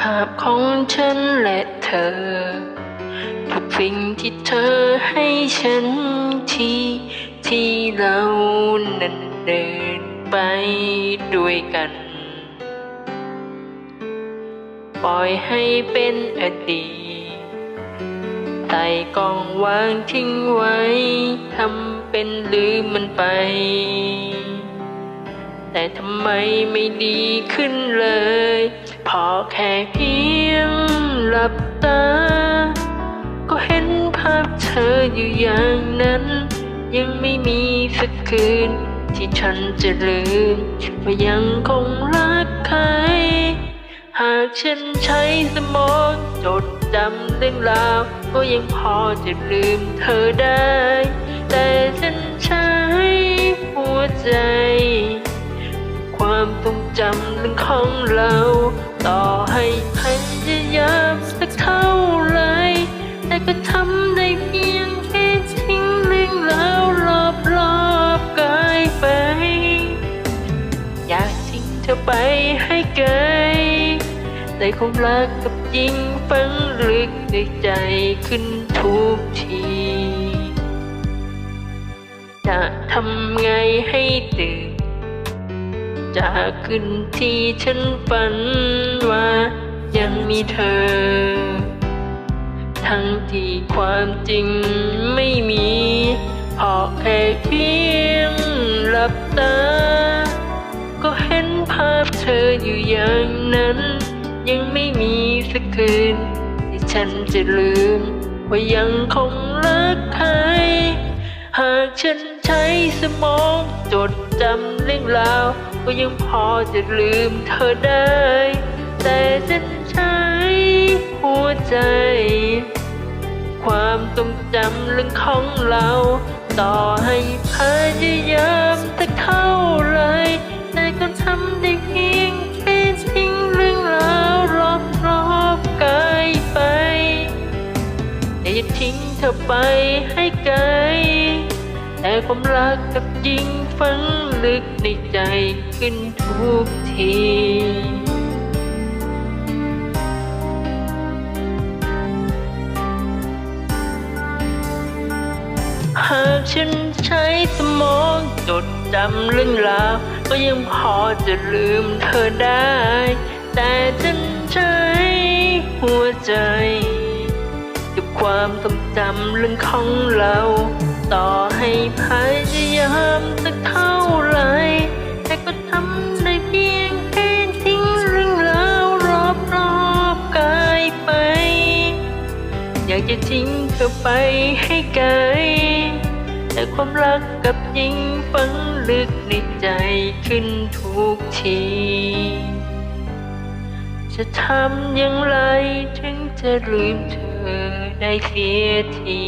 ภาพของฉันและเธอ ทุกสิ่งที่เธอให้ฉันที่ที่เรานั้นเดินไปด้วยกัน ปล่อยให้เป็นอดีตใส่กองวางทิ้งไว้ ทำเป็นลืมมันไป แต่ทำไมไม่ดีขึ้นเลย พอแค่เพียงหลับตา ก็เห็นภาพเธออยู่อย่างนั้น ยังไม่มีสักคืน ที่ฉันจะลืมว่ายังคงรักใคร หากฉันใช้สมองจดจำเรื่องราว ก็ยังพอจะลืมเธอได้ แต่ จำเรื่องของเรา ต่อให้พยายามสักเท่าไรแต่ก็ทำได้เพียงแค่ทิ้งเรื่องราวรอบรอบกายไป อยากทิ้งเธอไปให้ไกลแต่ความรักกับจริงฝังลึกในใจขึ้นทุกทีจะทำไงให้ตื่น จากขึ้นที่ฉันฝันว่า ยังมีเธอ ทั้งที่ความจริงไม่มีพอแค่เพียงหลับตา ก็เห็นภาพเธออยู่อย่างนั้น ยังไม่มีสักคืนที่ฉันจะลืมว่ายังคง หากฉันใช้สมองจดจำเรื่องราว ก็ยังพอจะลืมเธอได้ แต่ฉันใช้หัวใจ ความทรงจำเรื่องของเรา ต่อให้พยายามสักเท่าไรแต่ก็ทำได้เพียงแค่ทิ้งเรื่องราวรอบรอบกายไปแต่อย่าทิ้งเธอไปให้ไกล แต่ความรักกับจริงฝังลึกในใจขึ้นทุกทีหากฉันใช้สมองจดจำเรื่องราวก็ยังพอจะลืมเธอได้ แต่ฉันใช้หัวใจ กับความทรงจำเรื่องของเรา ต่อให้พยายามสักเท่าไร แต่ก็ทำได้เพียงแค่ทิ้งเรื่องราวรอบรอบๆกายไป อยากจะทิ้งเธอไปให้ไกล แต่ความรักกับจริงฝังลึกในใจขึ้นทุกทีจะทำอย่างไรถึงจะลืมเธอได้เสียที